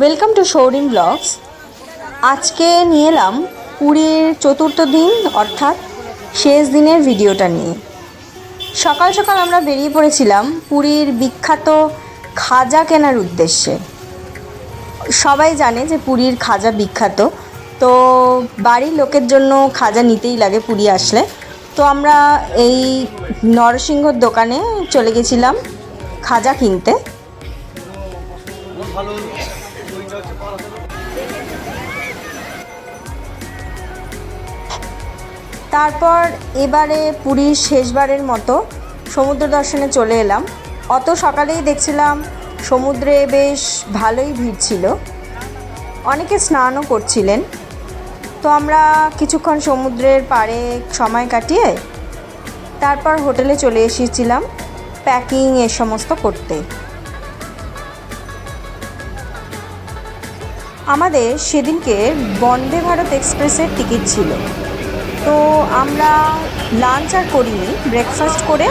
Welcome to Shourin blogs আজকে নিয়ে এলাম পুরীর চতুর্থ দিন, অর্থাৎ শেষ দিনের ভিডিওটা নিয়ে। সকাল সকাল আমরা বেরিয়ে পড়েছিলাম পুরীর বিখ্যাত খাজা কেনার উদ্দেশ্যে। সবাই জানে যে পুরীর খাজা বিখ্যাত, তো বাড়ির লোকের জন্য খাজা নিতেই লাগে পুরী আসলে। তো আমরা এই নরসিংহর দোকানে চলে গেছিলাম খাজা কিনতে। তারপর এবারে পুরীর শেষবারের মতো সমুদ্র দর্শনে চলে এলাম। অত সকালেই দেখছিলাম সমুদ্রে বেশ ভালোই ভিড় ছিল। অনেকে স্নানও করছিলেন। তো আমরা কিছুক্ষণ সমুদ্রের পাড়ে সময় কাটিয়ে তারপর হোটেলে চলে এসেছিলাম। প্যাকিং এ সমস্ত করতে। আমাদের সেদিনকে বন্দে ভারত এক্সপ্রেসের টিকিট ছিল। তো আমরা লাঞ্চ আর করিনি ব্রেকফাস্ট করে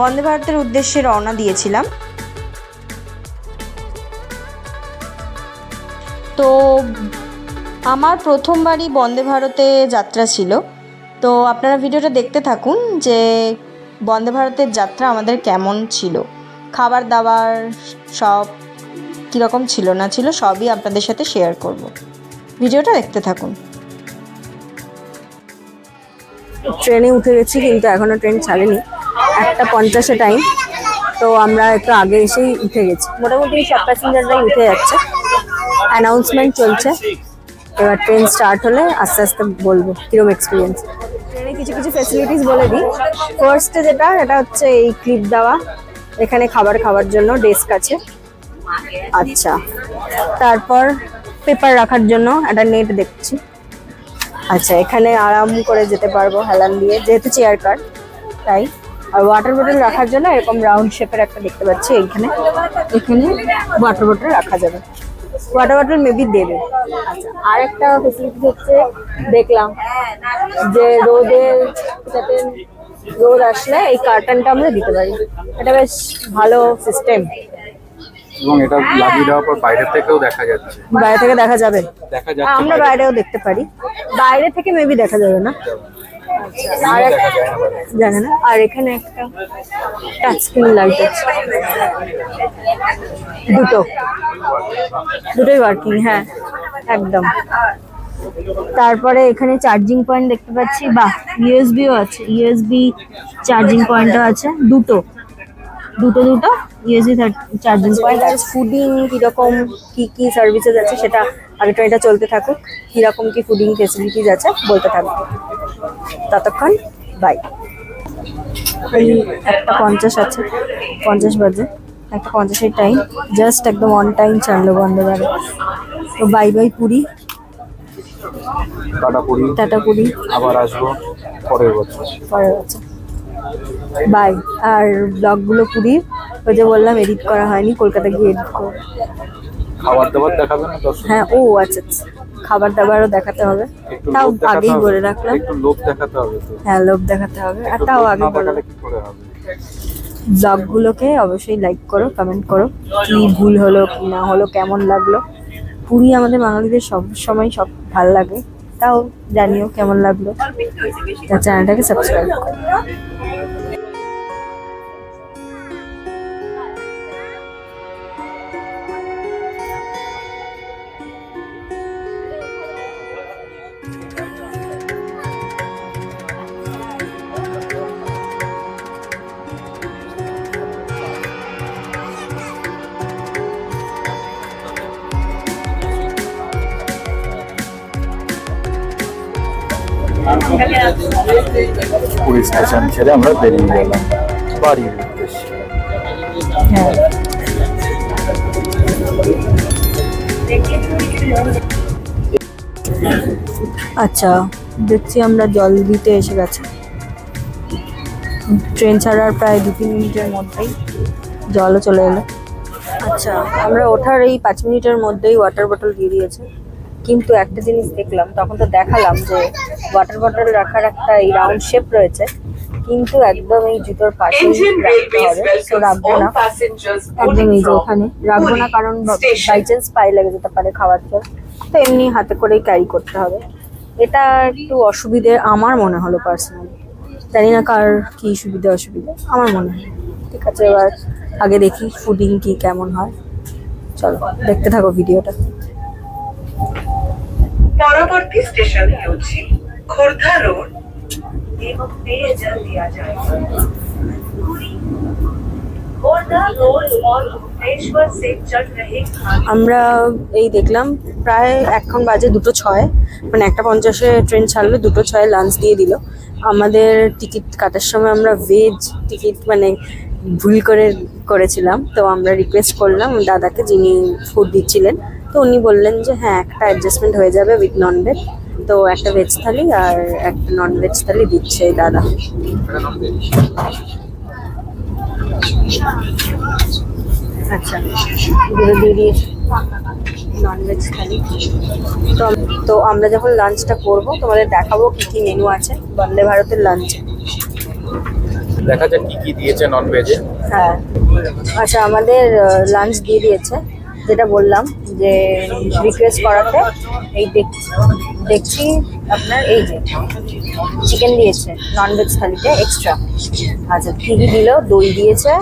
বন্দে ভারতের উদ্দেশ্যে রওনা দিয়েছিলাম। তো আমার প্রথমবারই বন্দে ভারতে যাত্রা ছিল। তো আপনারা ভিডিওটা দেখতে থাকুন যে বন্দে ভারতের যাত্রা আমাদের কেমন ছিল। খাবার দাবার, সব কীরকম ছিল না ছিল সবই আপনাদের সাথে শেয়ার করব। ভিডিওটা দেখতে থাকুন। ট্রেনে উঠে গেছি, কিন্তু এখনও ট্রেন ছাড়েনি। একটা পঞ্চাশে টাইম তো আমরা একটু আগে এসেই উঠে গেছি। মোটামুটি সব প্যাসেঞ্জাররাই উঠে যাচ্ছে। অ্যানাউন্সমেন্ট চলছে। এবার ট্রেন স্টার্ট হলে আস্তে আস্তে বলব কীরকম এক্সপিরিয়েন্স ট্রেনে কিছু কিছু ফেসিলিটিস বলে দিই। ফার্স্টে যেটা এটা হচ্ছে এই ক্লিপ দেওয়া। এখানে খাবার খাওয়ার জন্য ডেস্ক আছে। আচ্ছা। তারপর পেপার রাখার জন্য একটা নেট দেখছি। আচ্ছা এখানে আরাম করে যেতে পারব হেলান দিয়ে, যেহেতু চেয়ার কার তাই। আর ওয়াটার বোতল রাখার জন্য এরকম রাউন্ড শেপের একটা দেখতে পাচ্ছি এইখানে। এখানে ওয়াটার বোতল রাখা যাবে। ওয়াটার বোতল মেবি দেবে। আর একটা ফেসিলিটি হচ্ছে, দেখলাম যে রোদে যাতে রোদ আসলে এই কার্টনটা আমরা দিতে পারি। এটা বেশ ভালো সিস্টেম এবং এটা লাগিয়ে দেওয়ার পর বাইরে থেকেও দেখা যাচ্ছে। বাইরে থেকে দেখা যাবে? দেখা যাচ্ছে আমরা বাইরেও দেখতে পারি। বাইরে থেকে মেবি দেখা যাবে না। আর। জানে না। আর এখানে একটা টাচ স্ক্রিন লাইট আছে। দুটো। দুটোই ওয়ার্কিং হ্যাঁ। একদম। তারপরে এখানে চার্জিং পয়েন্ট দেখতে পাচ্ছি। বাহ ইউএসবিও আছে। ইউএসবি চার্জিং পয়েন্টও আছে। দুটো। দুটো দুটো ইউএসবি চার্জিং পয়েন্ট আর ফুডিং কীরকম কি কি সার্ভিসেস আছে সেটা আগে ট্রেনটা চলতে থাকুক। কীরকম কি ফুডিং ফেসিলিটিস আছে বলতে থাকুক। ততক্ষণ বাই এই একটা পঞ্চাশ আছে পঞ্চাশ বাজে। একটা পঞ্চাশের টাইম জাস্ট একদম অন টাইম ছাড়লো বন্দে ভারত তো bye bye Puri. Tata Puri. Tata Puri. আবার আসব পরের বছর। পরের বছর। বাই আর ব্লগগুলো পুরীর ওই যে বললাম এডিট করা হয়নি কলকাতা গিয়ে এডিট করব। খাবার দাবার দেখাবে না হ্যাঁ ও আচ্ছা আচ্ছা। খাবার দাবারও দেখাতে হবে। তাও আগেই। বলে রাখলাম। একটু লোভ দেখাতে হবে তো। হ্যাঁ লোভ দেখাতে হবে। আর তাও আগে বলে ব্লগগুলোকে অবশ্যই লাইক করো কমেন্ট করো। কি ভুল হলো কি না হলো কেমন লাগল? পুরী আমাদের বাঙালিদের সব সময় সব ভালো লাগে। তাও জানিও কেমন লাগল তার চ্যানেলটাকে সাবস্ক্রাইব করো পুরী স্টেশন ছেড়ে আমরা বেরিয়ে গেলাম। বাড়ির উদ্দেশ্যে। আচ্ছা দেখছি আমরা জল দিতে এসে গেছে। ট্রেন ছাড়ার প্রায় দু তিন মিনিটের মধ্যেই জলও চলে এলো। আচ্ছা আমরা ওঠার এই পাঁচ মিনিটের মধ্যেই ওয়াটার বটল দিয়ে দিয়েছে। কিন্তু একটা জিনিস দেখলাম তখন তো দেখালাম যে ওয়াটার বটল রাখার একটা এই রাউন্ড শেপ রয়েছে কিন্তু একদম এই জুতোর পাশে রাখতে হবে তো রাখব না। একদম এই যে ওখানে। রাখব না কারণ বাই চান্স পায়ে লেগে যেতে পারে খাওয়ার জল তো এমনি হাতে করেই ক্যারি করতে হবে। এটা একটু অসুবিধে আমার মনে হলো পার্সোনালি জানি না কার কি সুবিধা অসুবিধা আমার মনে হয়। ঠিক আছে এবার আগে দেখি ফুডিং কি কেমন হয়। চলো দেখতে থাকো ভিডিওটা পরবর্তী স্টেশন হচ্ছে খোর্ধা রোড আমরা এই দেখলাম, প্রায় এখন বাজে দুটো ছয় মানে একটা পঞ্চাশে ট্রেন ছাড়লো, দুটো ছয় লাঞ্চ দিয়ে দিল। আমাদের টিকিট কাটার সময় আমরা ভেজ টিকিট মানে ভুল করে করেছিলাম, তো আমরা রিকোয়েস্ট করলাম দাদাকে যিনি ফুড দিচ্ছিলেন। তো উনি বললেন যে হ্যাঁ একটা অ্যাডজাস্টমেন্ট হয়ে যাবে উইথ নন ভেজ তো একটা ভেজ থালি আর একটা নন ভেজ থালি দিচ্ছে দাদা। আচ্ছা দিয়ে ননভেজ থালি। তো তো আমরা যখন লাঞ্চটা করব তোমাদের দেখাবো কি কি মেনু আছে বন্দে ভারতের লাঞ্চে দেখা যাক কি কি দিয়েছে নন ভেজে হ্যাঁ আচ্ছা আমাদের লাঞ্চ দিয়ে দিয়েছে। যেটা বললাম যে রিকোয়েস্ট করাতে, এই দেখ- দেখছি আপনার এই যে চিকেন দিয়েছে ননভেজ থালিতে এক্সট্রা আচ্ছা কী কী দিল? দই দিয়েছে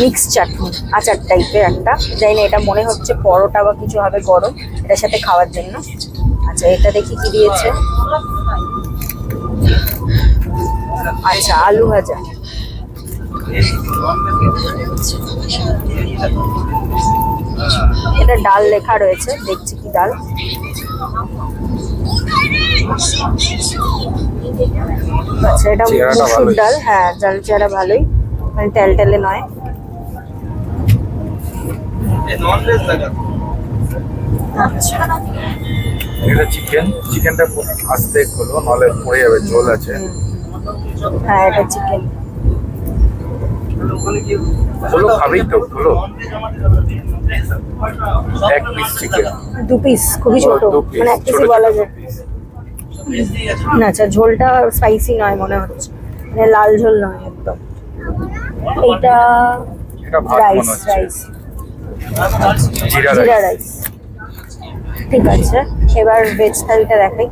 মিক্স চাটনি, আচার টাইপের একটা। জানি না, এটা মনে হচ্ছে পরোটা বা কিছু হবে গরম, এটার সাথে খাওয়ার জন্য। আচ্ছা এটা দেখি কি দিয়েছে। আচ্ছা আলু ভাজা। এটা ডাল লেখা রয়েছে দেখছি কি ডাল। আচ্ছা এটা মুসুর ডাল হ্যাঁ ডাল চেহারা ভালোই মানে তেল টেলে নয়। আচ্ছা। এটা চিকেন চিকেনটা আস্তে খোলো নাহলে পড়ে যাবে ঝোল আছে। হ্যাঁ এটা চিকেন। খোলো খাবেই তো খোলো এক পিস চিকেন দু পিস খুবই ছোট। মানে এক পিসই বলা যায়। না আচ্ছা ঝোলটা স্পাইসি নয় মনে হচ্ছে। মানে লাল ঝোল নয় একদম। এইটা এটা রাইস রাইস জিরা জিরা রাইস রাইস ঠিক আছে এবার ভেজ থালিটা দেখাই।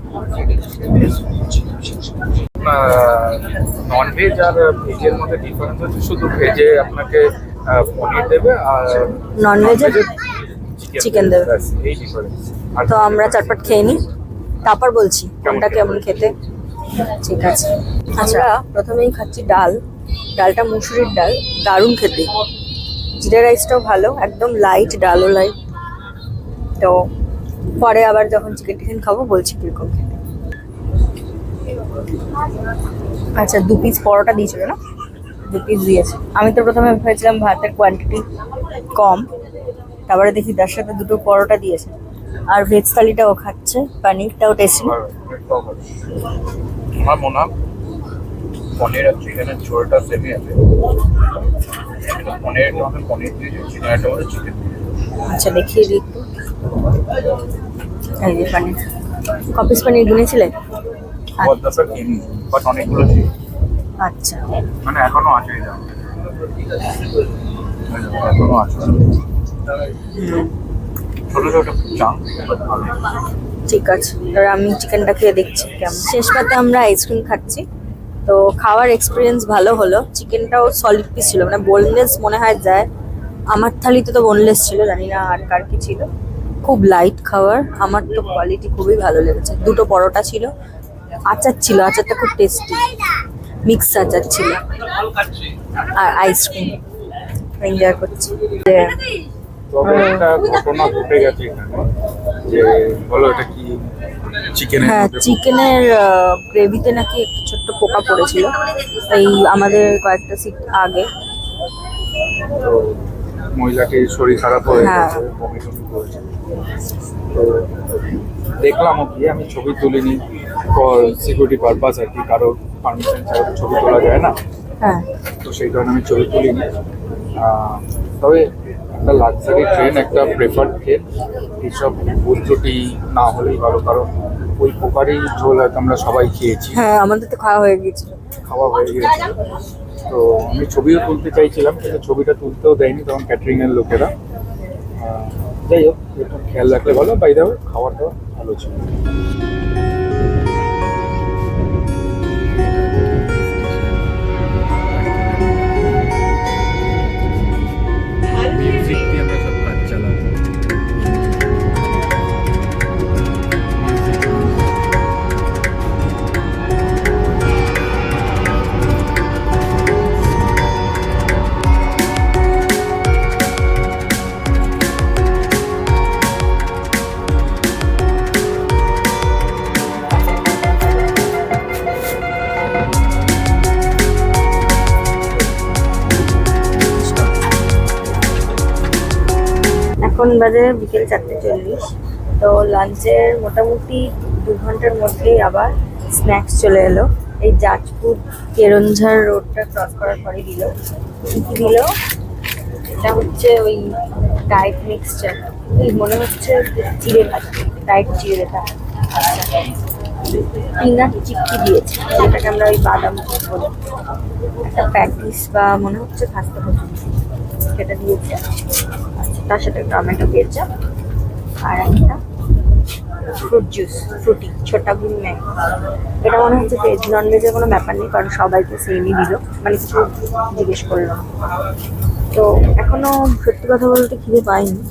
নন ভেজ আর ভেজের মধ্যে ডিফারেন্স হচ্ছে শুধু ভেজে আপনাকে পনির দেবে আর এ চিকেন দেবে। এই ডিফারেন্স তো আমরা চটপট খেয়ে নিই। তারপর বলছি কোনটা কেমন খেতে? ঠিক আছে। আমরা প্রথমেই খাচ্ছি ডাল। ডালটা মুসুরির ডাল দারুণ খেতে। জিরা রাইসটাও ভালো একদম লাইট ডালও লাইট তো পরে আবার যখন চিকেন টিকেন খাব বলছি কীরকম খেতে। আচ্ছা দু পিস পরোটা দিয়েছিল না? দু পিস দিয়েছে। আমি তো প্রথমে ভেবেছিলাম ভাতের কোয়ান্টিটি কম। তারপরে দেখি তার সাথে দুটো পরোটা দিয়েছে। আর ভেজ থালিটাও খাচ্ছে পানিরটাও টেস্টি। আমার মনে হয় পনির আর চিকেনের ঝোলটা সেমই আছে। পনির মধ্যে চিকেন আচ্ছা দেখিয়ে দিই একটু। এই যে পানির। কপিস পানির গুনেছিলে পদ্মাটা কিনি বাট অনেকগুলো ছিল আচ্ছা। মানে এখনও আছে এটা এখনও আছে। ছোট ছোট চাং ঠিক আছে এবার আমি চিকেনটা খেয়ে দেখছি কেমন। শেষ পাতে আমরা আইসক্রিম খাচ্ছি। তো খাওয়ার এক্সপিরিয়েন্স ভালো হলো। চিকেনটাও সলিড পিস ছিল মানে বোনলেস মনে হয় যায়। আমার থালিতে তো বোনলেস ছিল জানি না আর কার কি ছিল। খুব লাইট খাবার আমার তো কোয়ালিটি খুবই ভালো লেগেছে। দুটো পরোটা ছিল আচার ছিল আচারটা খুব টেস্টি মিক্স আচার ছিল। আর আইসক্রিম এনজয় করছি। তবে একটা ঘটনা ঘটে গেছে এখানে যে বলো এটা কি চিকেনের হ্যাঁ চিকেনের গ্রেভিতে নাকি একটু ছোট্ট পোকা পড়েছিল। এই আমাদের কয়েকটা সিট আগে। তো মহিলাকে শরীর খারাপ হয়ে হ্যাঁ। গেছে বমি টমি করেছে। তো দেখলাম কি আমি ছবি তুলিনি। সিকিউরিটি পারপাস আর কি কারও পারমিশন ছাড়া তো ছবি তোলা যায় না। হ্যাঁ। তো সেই কারণে আমি ছবি তুলিনি আহ, তবে একটা লাক্সারি ট্রেন একটা প্রেফার্ড ট্রেন এইসব ভুল ত্রুটি না হলেই ভালো কারণ ওই প্রকারই ঝোল হয়তো আমরা সবাই খেয়েছি। হ্যাঁ আমাদের তো খাওয়া হয়ে গিয়েছিল। খাওয়া হয়ে গেছে তো আমি ছবিও তুলতে চাইছিলাম কিন্তু ছবিটা তুলতেও দেয়নি তখন ক্যাটারিং এর লোকেরা যাই হোক একটু খেয়াল রাখলে ভালো। বাই দাও খাবার দাবার ভালো ছিল। এখন বাজে বিকেল চারটে চল্লিশ। তো লাঞ্চের মোটামুটি দু ঘণ্টার মধ্যেই আবার স্ন্যাক্স চলে এলো। এই জাজপুর কেরঞ্ঝার রোডটা ক্রস করার পরে দিল। কি দিল? এটা হচ্ছে ওই ডায়েট মিক্সচার এই মনে হচ্ছে চিড়ে ভাজা ডায়েট চিড়ে এটা আচ্ছা পিনাট দিয়েছে, যেটাকে আমরা ওই বাদাম বলি। একটা প্যাটিস বা মনে হচ্ছে খাস্তা সেটা দিয়েছে। তার সাথে টমেটো, কেচাপ আর একটা ফ্রুট জুস ফ্রুটি ছোটা গুল ম্যাঙ্গো। এটা মনে হচ্ছে ভেজ নন ভেজের কোনো ব্যাপার নেই, কারণ সবাইকে সেমই দিল। মানে কিছু জিজ্ঞেস করলাম তো এখনও সত্যি কথা বলতে খিদে পাইনি,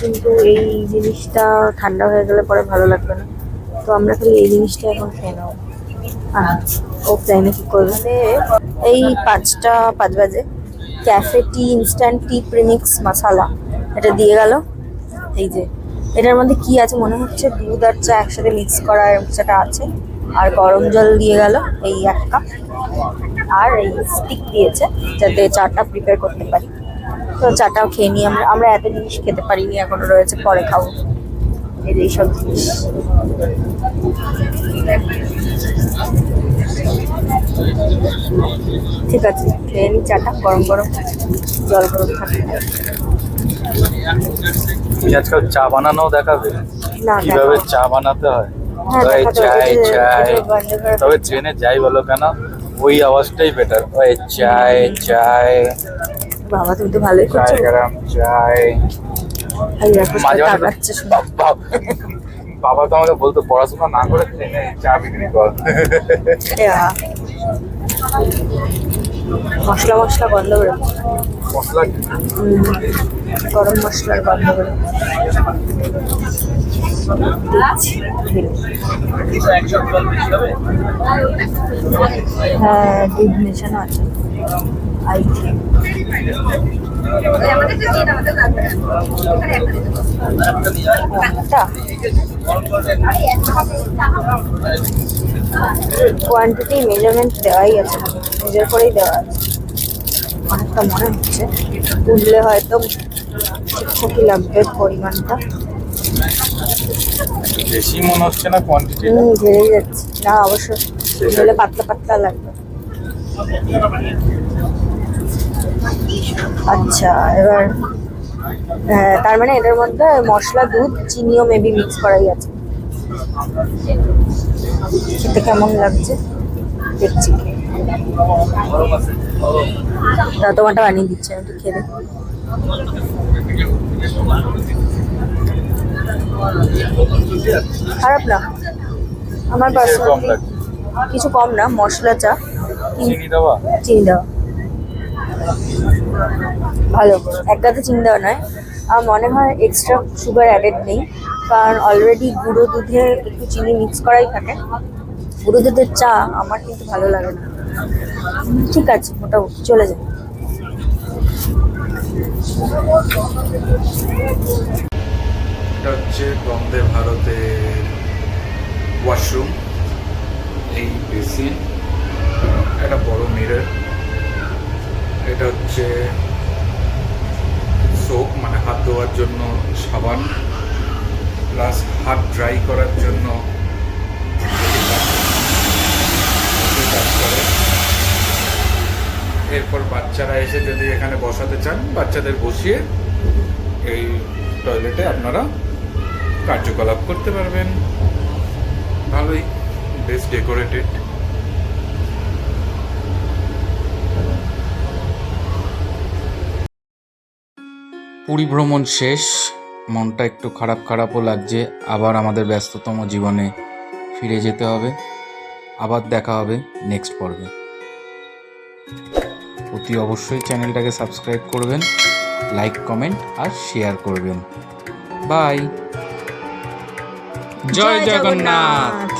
কিন্তু এই জিনিসটা ঠান্ডা হয়ে গেলে পরে ভালো লাগবে না। তো আমরা খালি এই জিনিসটা এখন খেয়ে নেব। ও জানি কি করবে? এই পাঁচটা, পাঁচ বাজে। Cafe tea instant tea premix masala এটা দিয়ে গেল। এই যে, এটার মধ্যে কি আছে মনে হচ্ছে? দুধ আর চা একসাথে মিক্স করা কিছুটা আছে। আর গরম জল দিয়ে গেল এই এক কাপ আর এই স্টিক দিয়েছে, যাতে চাটা প্রিপেয়ার করতে পারি। তো চাটাও খেয়ে নিই আমরা। আমরা এত জিনিস খেতে পারিনি, এখনও রয়েছে, পরে খাব। এইসব জিনিস। ঠিক আছে, খেয়ে নিই চাটা, গরম গরম জল গরম থাকে তুমি আজকাল চা বানানো দেখাবে? কীভাবে চা বানাতে হয়? হ্যাঁ, ওই চাই চাই। তবে ট্রেনে যাই বলো কেন ওই আওয়াজটাই বেটার ওই চাই চাই। বাবা তুমি তো ভালোই চাই করছ। মাঝে মাঝে। বাব- তো আমাকে বলতো পড়াশোনা না করে ট্রেনে চা বিক্রি কর। মশলা মশলা গন্ধ কি? গরম মশলার গন্ধ ঢেলে। হ্যাঁ দুধ মেশানো আছে। I think. কোয়ান্টিটি মেজারমেন্ট দেওয়াই আছে। মেজার করেই দেওয়া আছে। অনেকটা মনে হচ্ছে। বুঝলে হয়তো ঠিকঠাকই লাগবে পরিমাণটা। বেশি মনে হচ্ছে না কোয়ান্টিটি হুম ঝেড়েই যাচ্ছে। না অবশ্য হলে পাতলা পাতলা লাগবে। আচ্ছা এবার হ্যাঁ, তার মানে এটার মধ্যে মশলা দুধ চিনিও মেবি মিক্স করাই আছে। খেতে কেমন লাগছে? দেখছি। তোমারটা বানিয়ে দিচ্ছে আমি তো খেয়ে। খারাপ না। আমার কম কিছু কম না মশলা চা চিনি দেওয়া? চিনি দেওয়া। ভালো। এক গাতে চিনি দেওয়া নয় মনে হয় এক্সট্রা সুগার অ্যাডেড নেই, কারণ অলরেডি গুঁড়ো দুধে একটু চিনি মিক্স করাই থাকে। গুঁড়ো দুধের চা আমার কিন্তু ভালো লাগে না। ঠিক আছে মোটামুটি চলে যায় এটা হচ্ছে বন্দে ভারতের ওয়াশরুম এই বেসিন। একটা বড় মিরর এটা হচ্ছে সোপ মানে হাত ধোয়ার জন্য সাবান প্লাস হাত ড্রাই করার জন্য এরপর বাচ্চারা এসে যদি এখানে বসাতে চান, বাচ্চাদের বসিয়ে এই টয়লেটে আপনারা কার্যকলাপ করতে পারবেন। ভালোই, বেশ ডেকোরেটেড পুরী ভ্রমণ শেষ, মনটা একটু খারাপ খারাপও লাগছে, আবার আমাদের ব্যস্ততম জীবনে ফিরে যেতে হবে, আবার দেখা হবে নেক্সট পর্বে। অতি অবশ্যই চ্যানেলটাকে সাবস্ক্রাইব করবেন লাইক কমেন্ট আর শেয়ার করবেন। বাই জয় জগন্নাথ!